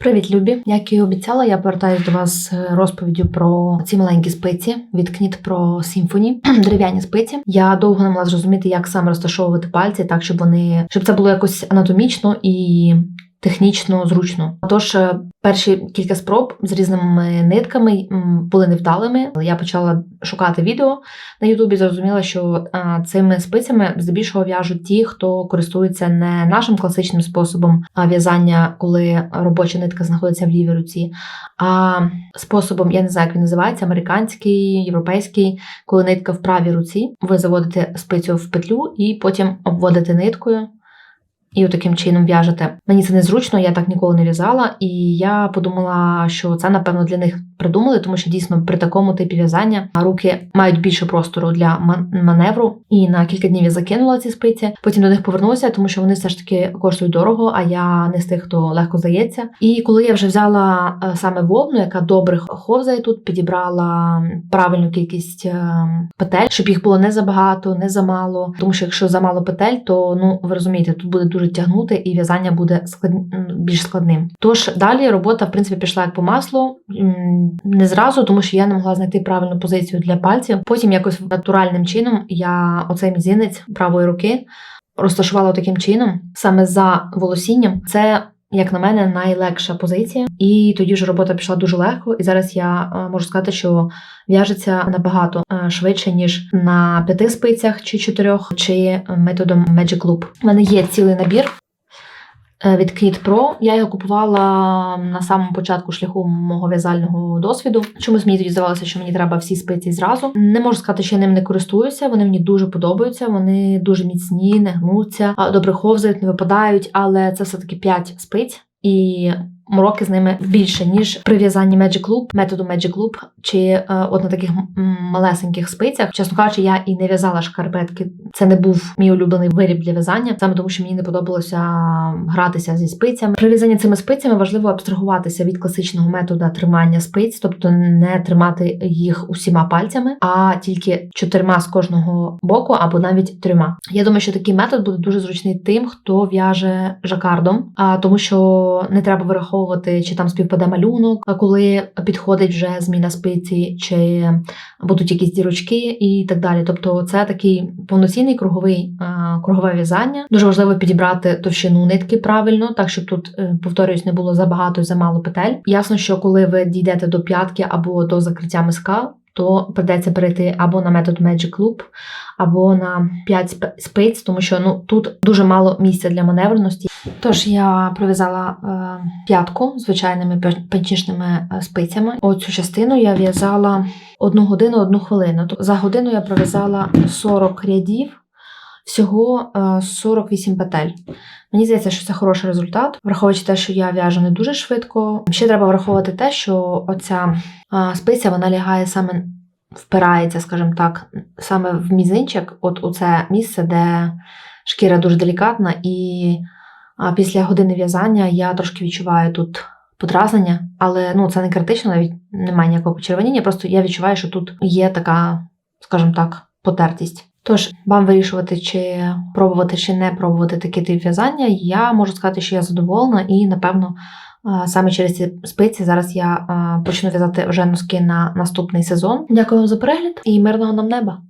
Привіт, любі! Як і обіцяла, я повертаюся до вас з розповіддю про ці маленькі спиці від кніт про сімфоні, дерев'яні спиці. Я довго не могла зрозуміти, як саме розташовувати пальці, так щоб вони щоб це було якось анатомічно і технічно зручно. Тож е, перші кілька спроб з різними нитками були невдалими. Я почала шукати відео на Ютубі. Зрозуміла, що цими спицями здебільшого в'яжуть ті, хто користується не нашим класичним способом в'язання, коли робоча нитка знаходиться в лівій руці, а способом, я не знаю, як він називається, американський, європейський, коли нитка в правій руці, ви заводите спицю в петлю і потім обводите ниткою. І таким чином в'яжете. Мені це незручно, я так ніколи не в'язала, і я подумала, що це напевно для них придумали, тому що дійсно при такому типі в'язання руки мають більше простору для ман- маневру. І на кілька днів я закинула ці спиці. Потім до них повернулася, тому що вони все ж таки коштують дорого, а я не з тих, хто легко здається. І коли я вже взяла е, саме вовну, яка добре ховзає тут, підібрала правильну кількість е, петель, щоб їх було не забагато, не замало. Тому що якщо замало петель, то ну ви розумієте, тут буде дуже тягнути, і в'язання буде склад... більш складним. Тож далі робота, в принципі, пішла як по маслу. Не зразу, тому що я не могла знайти правильну позицію для пальців. Потім якось натуральним чином я оцей мізинець правої руки розташувала таким чином, саме за волосінням. Це як на мене, найлегша позиція, і тоді ж робота пішла дуже легко. І зараз я е, можу сказати, що в'яжеться набагато е, швидше ніж на п'яти спицях чи чотирьох, чи методом Magic Loop. У мене є цілий набір. Е, Від Knit Pro я його купувала на самому початку шляху мого в'язального досвіду. Чомусь мені здавалося, що мені треба всі спиці зразу. Не можу сказати, що я ним не користуюся. Вони мені дуже подобаються. Вони дуже міцні, не гнуться, добре ховзають, не випадають, але це все таки 5 спиць. І мороки з ними більше, ніж при в'язанні Magic Loop, методу Magic Loop, чи е, от на таких малесеньких спицях. Чесно кажучи, я і не в'язала шкарпетки. Це не був мій улюблений виріб для в'язання, саме тому, що мені не подобалося гратися зі спицями. При в'язанні цими спицями важливо абстрагуватися від класичного методу тримання спиць, тобто не тримати їх усіма пальцями, а тільки чотирма з кожного боку або навіть трьома. Я думаю, що такий метод буде дуже зручний тим, хто в'яже жакардом, а тому, що не треба вираховувати, чи там співпаде малюнок, коли підходить вже зміна спиці, чи будуть якісь дірочки і так далі. Тобто, це такий повноцінний круговий кругове в'язання. Дуже важливо підібрати товщину нитки правильно, так щоб тут, е, повторюсь, не було забагато і замало петель. Ясно, що коли ви дійдете до п'ятки або до закриття миска, то придеться перейти або на метод Magic Loop, або на 5 спиць, тому що ну тут дуже мало місця для маневреності. Тож я прив'язала е, п'ятку звичайними пенчішними е, спицями. Оцю частину я в'язала одну годину, одну хвилину. За годину я пров'язала 40 рядів, всього е, 48 петель. Мені здається, що це хороший результат, враховуючи те, що я в'яжу не дуже швидко. Ще треба враховувати те, що оця а, спиця вона лягає саме впирається, скажімо так, саме в мізинчик, от у це місце, де шкіра дуже делікатна, і після години в'язання я трошки відчуваю тут подразнення, але ну це не критично, навіть немає ніякого почервоніння. Просто я відчуваю, що тут є така, скажімо так, потертість. Тож, вам вирішувати, чи пробувати, чи не пробувати такий тип в'язання, я можу сказати, що я задоволена, і напевно саме через ці спиці зараз я почну в'язати вже носки на наступний сезон. Дякую вам за перегляд і мирного нам неба!